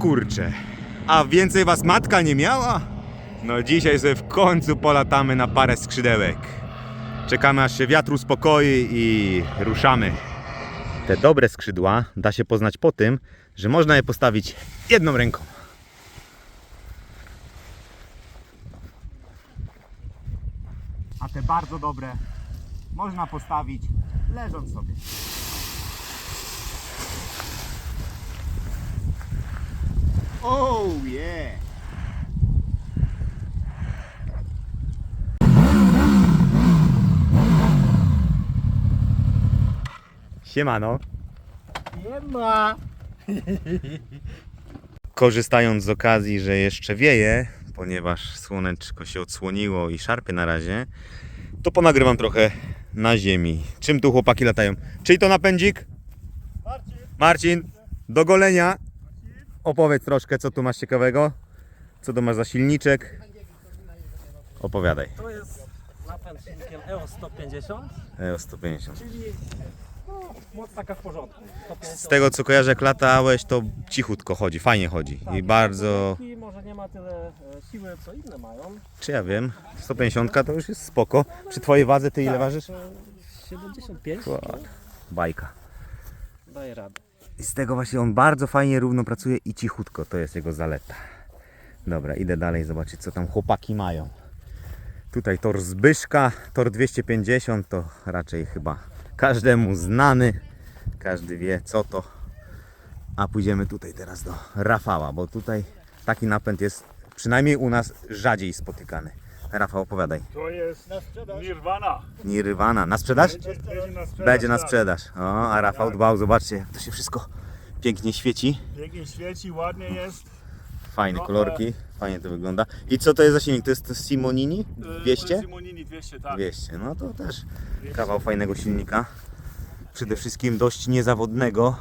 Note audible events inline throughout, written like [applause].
kurcze, a więcej was matka nie miała? No dzisiaj sobie w końcu polatamy na parę skrzydełek. Czekamy aż się wiatr uspokoi i ruszamy. Te dobre skrzydła da się poznać po tym, że można je postawić jedną ręką. A te bardzo dobre można postawić leżąc sobie. Oh yeah! Siemano. Nie ma. [laughs] Korzystając z okazji, że jeszcze wieje, ponieważ słoneczko się odsłoniło i szarpie na razie, to ponagrywam trochę na ziemi. Czym tu chłopaki latają? Czyj to napędzik? Marcin, Marcin, do golenia. Opowiedz troszkę, co tu masz ciekawego. Co tu masz za silniczek? Opowiadaj. to jest napęd silnikiem EO 150, EO 150. czyli no, moc taka w porządku. 150 Z tego co kojarzę, jak latałeś, to cichutko chodzi, fajnie chodzi. tak, I bardzo, I może nie ma tyle e, siły, co inne mają. czy ja wiem, 150 to już jest spoko. Przy twojej wadze ty ile Tak, ważysz? to 75 Kład. Bajka. daje radę. I z tego właśnie on bardzo fajnie równo pracuje i cichutko, to jest jego zaleta. Dobra, idę dalej zobaczyć co tam chłopaki mają. Tutaj tor Zbyszka, tor 250 to raczej chyba każdemu znany. Każdy wie co to. A pójdziemy tutaj teraz do Rafała, bo tutaj taki napęd jest przynajmniej u nas rzadziej spotykany. Rafał opowiadaj. To jest Nirvana. Nirvana, na sprzedaż? Będzie na sprzedaż. Będzie na tak. sprzedaż. O, a Rafał dbał, zobaczcie jak to się wszystko pięknie świeci. Pięknie świeci, ładnie jest. Fajne No, kolorki, fajnie to wygląda. I co to jest za silnik? To jest Simonini? E, To 200? jest Simonini 200, tak. 200, no to też kawał fajnego silnika. Przede wszystkim dość niezawodnego.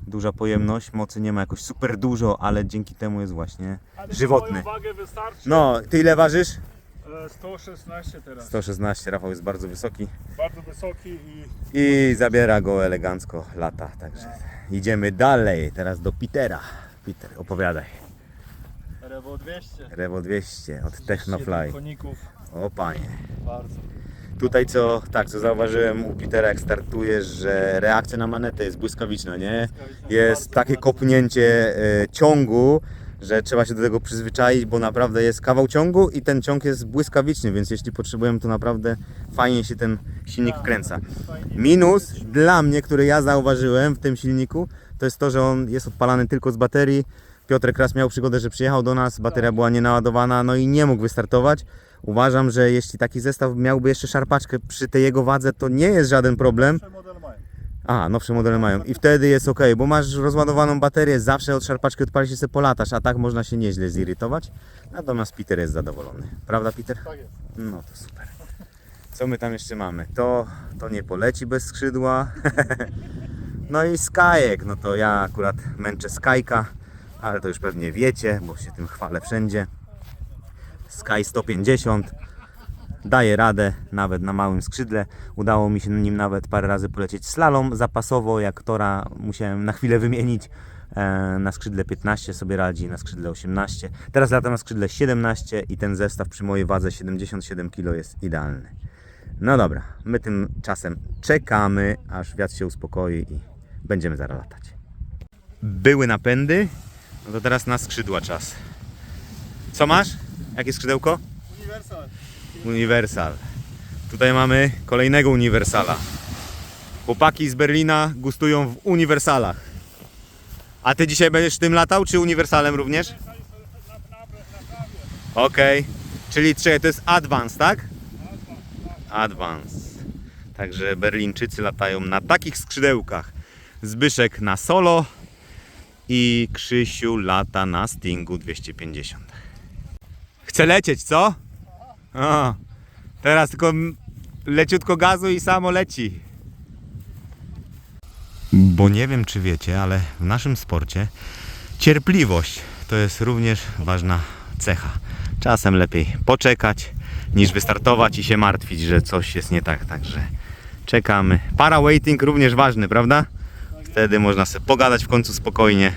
Duża pojemność, mocy nie ma jakoś super dużo, ale dzięki temu jest właśnie Ale żywotny. wagę wystarczy. No, ty ile ważysz? E, 116 teraz. 116, Rafał jest bardzo wysoki Bardzo wysoki i i zabiera go elegancko lata, także idziemy dalej, teraz do Petera. Peter, opowiadaj. Revo 200. Revo 200 od Technofly. koników. O panie. Bardzo. Tutaj co, tak, co zauważyłem u Petera jak startujesz, że reakcja na manetę jest błyskawiczna, nie? Jest takie kopnięcie e, ciągu, że trzeba się do tego przyzwyczaić, bo naprawdę jest kawał ciągu i ten ciąg jest błyskawiczny, więc jeśli potrzebujemy, to naprawdę fajnie się ten silnik wkręca. Minus dla mnie, który ja zauważyłem w tym silniku, to jest to, że on jest odpalany tylko z baterii. Piotrek raz miał przygodę, że przyjechał do nas, bateria była nienaładowana, no i nie mógł wystartować. Uważam, że jeśli taki zestaw miałby jeszcze szarpaczkę przy tej jego wadze, to nie jest żaden problem. A, nowsze modele mają. I wtedy jest ok, bo masz rozładowaną baterię, zawsze od szarpaczki odpalisz i sobie polatasz, a tak można się nieźle zirytować. Natomiast Peter jest zadowolony. Prawda, Peter? Tak jest. No to super. Co my tam jeszcze mamy? To, to nie poleci bez skrzydła. [laughs] no i Skajek, no to ja akurat męczę Skajka, ale to już pewnie wiecie, bo się tym chwalę wszędzie. Sky 150 daje radę nawet na małym skrzydle. Udało mi się nim nawet parę razy polecieć slalom zapasowo, jak tora musiałem na chwilę wymienić. E, Na skrzydle 15 sobie radzi, na skrzydle 18. Teraz latam na skrzydle 17 i ten zestaw przy mojej wadze 77 kg jest idealny. No dobra, my tymczasem czekamy, aż wiatr się uspokoi i będziemy zaraz latać. Były napędy, no to teraz na skrzydła czas. Co masz? Jakie skrzydełko? Universal. Uniwersal. Tutaj mamy kolejnego uniwersala. Chłopaki z Berlina gustują w uniwersalach. A ty dzisiaj będziesz tym latał, czy uniwersalem również? Okej. Czyli czekaj, to jest Advance, tak? Advance. Także Berlińczycy latają na takich skrzydełkach. Zbyszek na solo i Krzysiu lata na Stingu 250. Chce lecieć, co? O, teraz tylko leciutko gazu i samo leci. Bo nie wiem, czy wiecie, ale w naszym sporcie cierpliwość to jest również ważna cecha. Czasem lepiej poczekać niż wystartować i się martwić, że coś jest nie tak. Także czekamy. Para waiting również ważny, prawda? Wtedy można sobie pogadać w końcu spokojnie,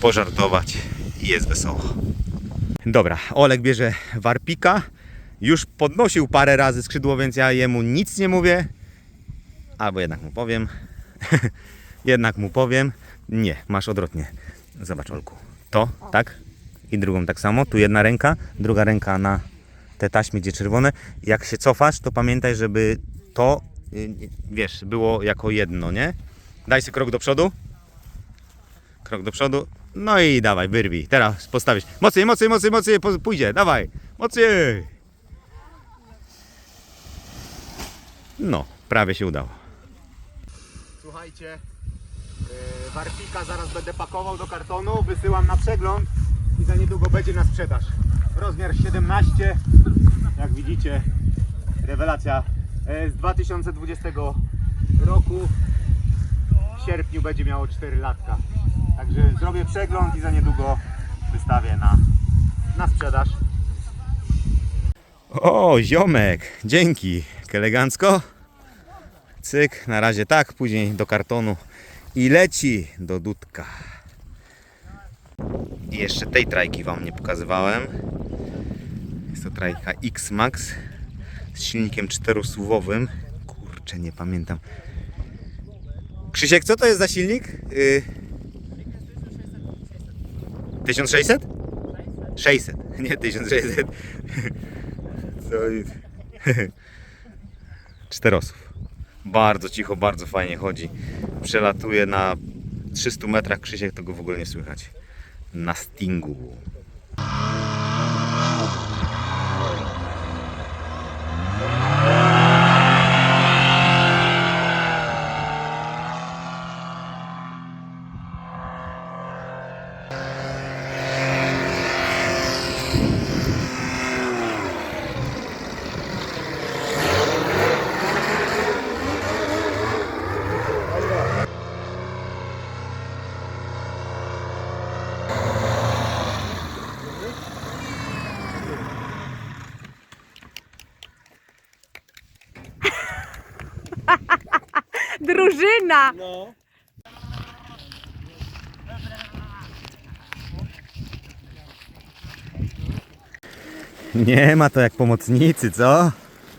pożartować i jest wesoło. Dobra, Olek bierze warpika. Już podnosił parę razy skrzydło, więc ja jemu nic nie mówię. Albo jednak mu powiem. [laughs] jednak mu powiem. Nie, masz odwrotnie. Zobacz, Olku. To, tak? I drugą tak samo. Tu jedna ręka, druga ręka na te taśmy, gdzie czerwone. Jak się cofasz, to pamiętaj, żeby to, y, wiesz, było jako jedno, nie? Daj sobie krok do przodu. Krok do przodu. No i dawaj, wyrwij. Teraz postawisz. Mocniej, mocniej, mocniej, mocniej. Pójdzie, dawaj. Mocniej. No, prawie się udało. Słuchajcie, yy, warpika zaraz będę pakował do kartonu, wysyłam na przegląd i za niedługo będzie na sprzedaż. Rozmiar 17, jak widzicie, rewelacja e, z 2020 roku. W sierpniu będzie miało 4 latka. Także zrobię przegląd i za niedługo wystawię na, na sprzedaż. O, ziomek, dzięki. Elegancko. Cyk, na razie tak, później do kartonu i leci do dudka. I jeszcze tej trajki Wam nie pokazywałem. Jest to trajka X-Max z silnikiem czterosuwowym. Kurczę, nie pamiętam. Krzysiek, co to jest za silnik? Y... 1600? 600, nie 1600. Co? [laughs] [laughs] Czterosów. Bardzo cicho, bardzo fajnie chodzi. Przelatuje na 300 metrach. Krzysiek tego w ogóle nie słychać. Na Stingu. No. Nie ma to jak pomocnicy, co?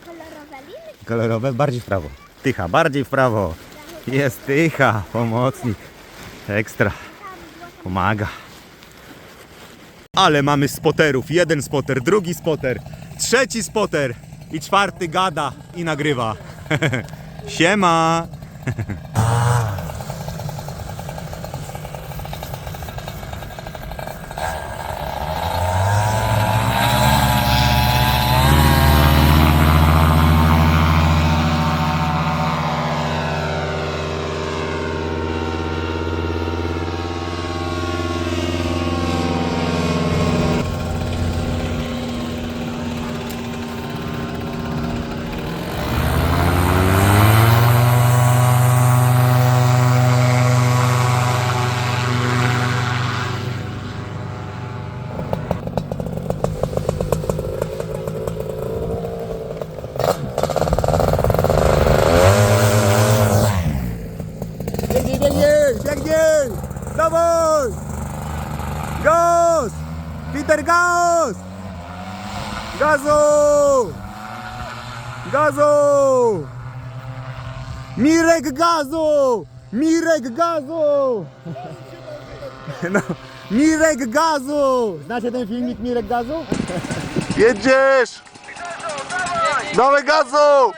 Kolorowe liny? Kolorowe bardziej w prawo. Tycha, bardziej w prawo. Jest tycha, pomocnik. Ekstra. Pomaga. Ale mamy spoterów. Jeden spoter, drugi spoter, trzeci spoter i czwarty gada i nagrywa. [laughs] Siema. [laughs] 아. Gazu! Gazu! Mirek gazu! Mirek gazu! No, Mirek gazu! Znacie ten filmik Mirek gazu? Jedziesz! Dawaj gazu!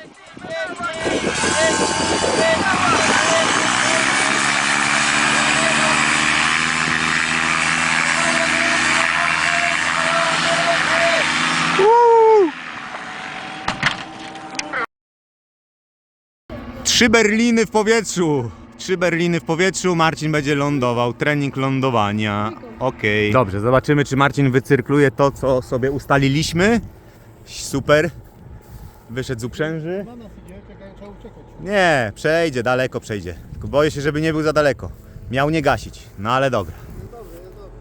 Trzy Berliny w powietrzu. Trzy Berliny w powietrzu. Marcin będzie lądował. Trening lądowania. Okej. Dobrze, zobaczymy, czy Marcin wycyrkluje to, co sobie ustaliliśmy. Super. Wyszedł z uprzęży. Nie, przejdzie, daleko przejdzie. Tylko boję się, żeby nie był za daleko. Miał nie gasić. No ale dobra.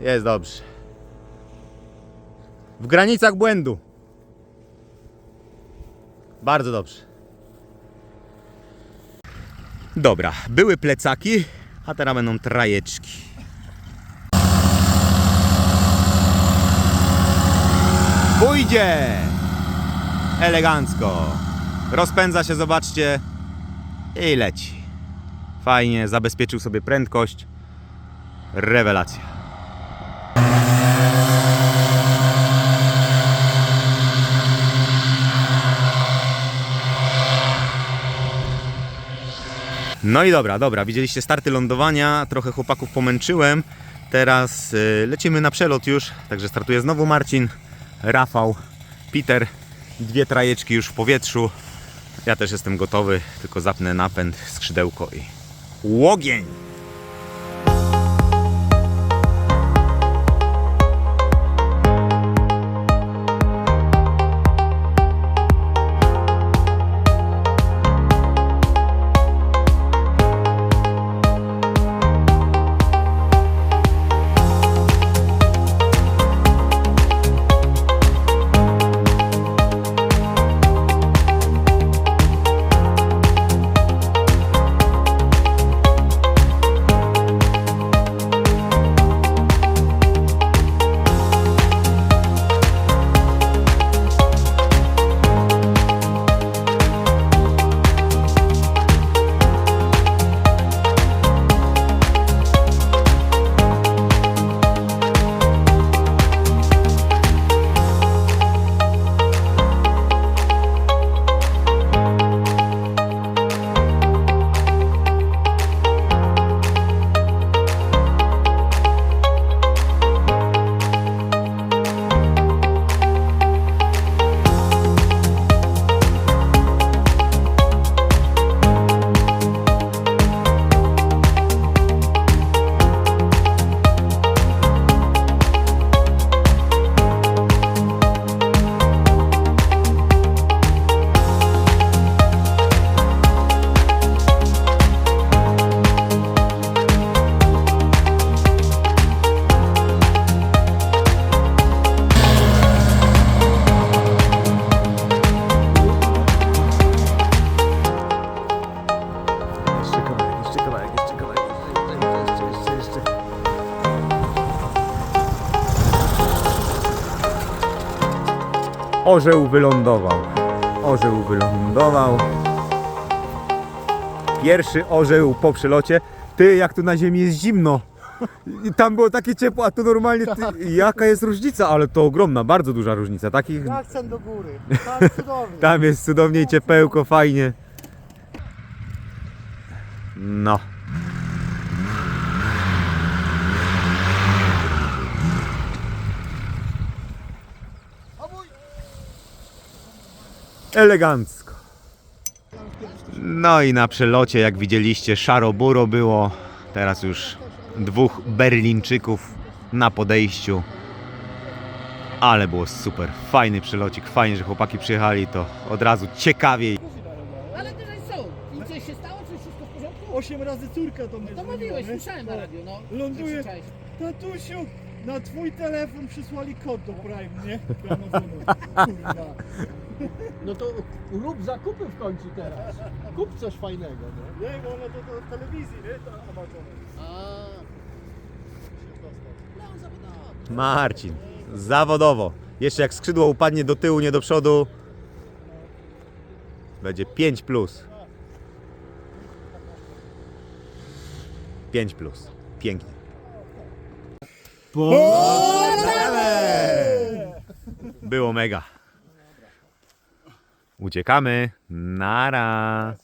Jest dobrze. W granicach błędu. Bardzo dobrze. Dobra, były plecaki, a teraz będą trajeczki. Pójdzie! Elegancko. Rozpędza się, zobaczcie. I leci. Fajnie, zabezpieczył sobie prędkość. Rewelacja. No i dobra, dobra, widzieliście starty lądowania, trochę chłopaków pomęczyłem. Teraz y, lecimy na przelot już, także startuje znowu Marcin, Rafał, Peter. Dwie trajeczki już w powietrzu. Ja też jestem gotowy, tylko zapnę napęd, skrzydełko i łogień! Jeszcze kawałek, jeszcze kawałek, jeszcze kawałek, jeszcze, jeszcze, jeszcze. Orzeł wylądował. Orzeł wylądował. Pierwszy orzeł po przelocie. Ty, jak tu na ziemi jest zimno. I Tam było takie ciepło, a tu normalnie. Ty, jaka jest różnica? Ale to ogromna, bardzo duża różnica. Takich, Akcent do góry. Tak, cudownie. tam jest cudownie ciepełko, fajnie. No. Elegancko. No i na przelocie, jak widzieliście, szaro-buro było. Teraz już dwóch Berlińczyków na podejściu. Ale było super. Fajny przelocik, fajnie, że chłopaki przyjechali, to od razu ciekawiej. Osiem razy córka do mnie To dzwoniła, mówiłeś, nie? słyszałem na radiu, no. Ląduje. krzyczałeś. Tatusiu, na twój telefon przysłali kod do Prime, nie? [laughs] Kurwa. No to rób zakupy w końcu teraz. Kup coś fajnego, no. Nie, bo ona to, to w telewizji, nie? To Amazonu. A, Marcin, zawodowo. Jeszcze jak skrzydło upadnie do tyłu, nie do przodu, będzie 5 plus. 5 plus. Pięknie. Było mega. Uciekamy. Nara.